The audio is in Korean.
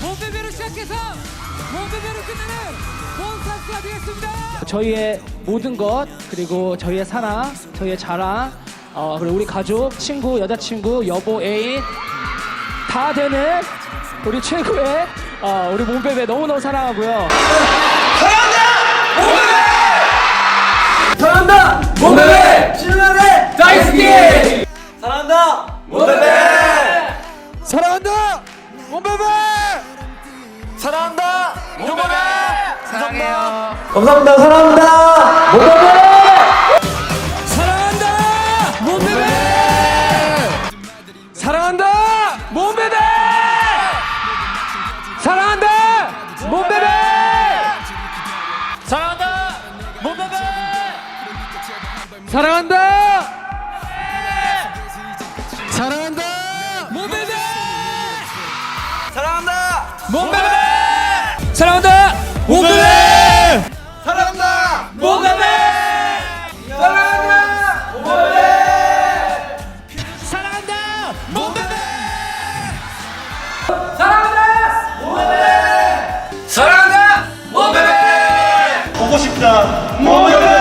몸베베로 시작해서 몸베베로 끝내는 몬스타스가 되겠습니다. 저희의 모든 것 그리고 저희의 사랑, 저희의 자랑, 어, 그리고 우리 가족, 친구, 여자친구, 여보, 애인 다 되는 우리 최고의 어, 우리 몸베베 너무너무 사랑하고요. 사랑한다! 몸베베! 신나게! 다이스키! 감사합니다. 사랑합니다. 몸베베! 사랑한다! 몸베베! 사랑한다! 몸베베! 사랑한다! 몸베베! 사랑한다! 몸베베! 사랑한다! 사랑한다! 몸베베! 사랑한다! 몸베베! 사랑한다! 사랑한다! 몸베베! 사랑한다! 몸베베! 보고 싶다. 몸베베!